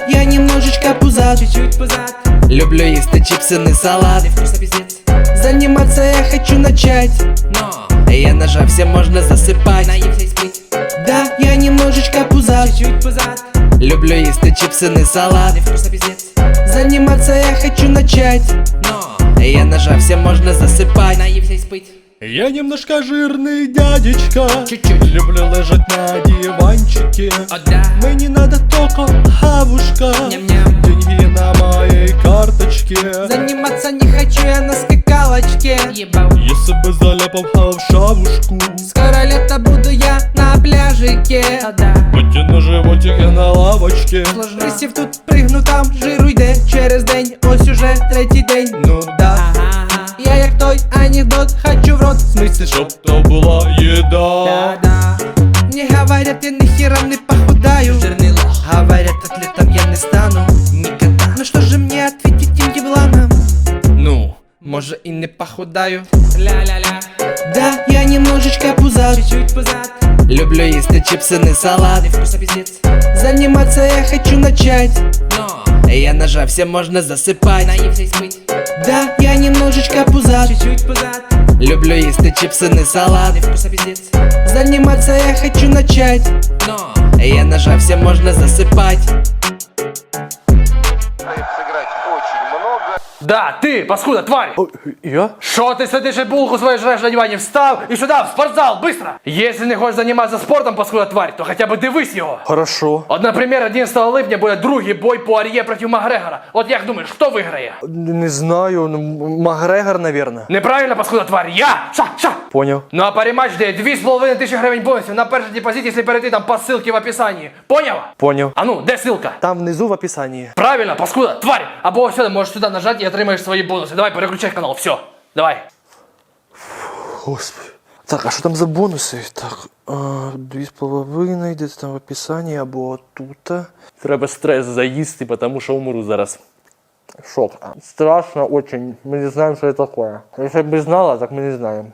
Да, я немножечко пузат Чуть-чуть пузат, Люблю їсти чипсы, не салат вкусно пиздец Заниматься я хочу начать Но, Я нажав, все можно засыпать наївся й спить Да, я немножечко пузат Чуть-чуть пузат, Люблю їсти чипсы, не салат вкусно пиздец Заниматься я хочу начать Но, Я нажав, все можно засыпать наївся й спить Я немножко жирный дядечка. Чуть-чуть. Люблю лежать на диванчике. О да, Мне надо только хавушка ням-ням. Деньги на моей карточке. Заниматься не хочу я на скакалочке. Ебал, Если бы заляпал в шавушку. Скоро лето буду я на пляжике. О да. Потяну животик на лавочке. Присів тут, пригну там, жиру йде через день. Ось уже третій день, ну да Я як той анекдот, хочу в рот В смысле, Чтоб то была еда да-да Мне говорят, я нихера не похудаю Жирний лох Говорят, атлетом я не стану Никогда Ну что же мне ответить тем ебланам? Ну, може і не похудаю Ля-ля-ля Да, я немножечко пузат Чуть-чуть пузат, Люблю їсти чипси, не салат вкусно пиздец Заниматься я хочу начать Но, Я нажав, все можно засыпать наївся й спить да, я немножечко пузат. Чуть-чуть пузат, Люблю їсти чипси, не салат. Заниматься я хочу начать. Но, Я нажав, все можно засыпать Да, ти, паскуда, тварь! Я? Що ти сидиш і булку свою жреш на дивані? Встав і сюди, в спортзал, быстро! Если не хочеш займатися спортом, паскуда тварь, то хоча б дивись його. Хорошо От, наприклад, 11 липня буде другий бой по Ар'є проти Макгрегора. От як думаєш, хто виграє? Не знаю, ну, Макгрегор, наверное Неправильно, паскуда тварь, я! Ша, ша! Понял Ну а паріматч дає 2,5 тисячі гривень бонусів на перший депозит, якщо перейти там по ссылке в описанні. Поняла? Понял А ну, де ссылка? Там внизу в описании Правильно, паскуда, тварь! Або ось сюди можеш сюди нажати і отримаєш свої бонуси. Давай, переключай канал, все. Давай. Господи. Так, а що там за бонуси? Так, а, дві з половиною, десь там в описанні або тут. Треба стрес заїсти, тому що умру зараз. Шок. Страшно очень. Мы не знаем, что это такое. Если бы знала, так мы не знаем.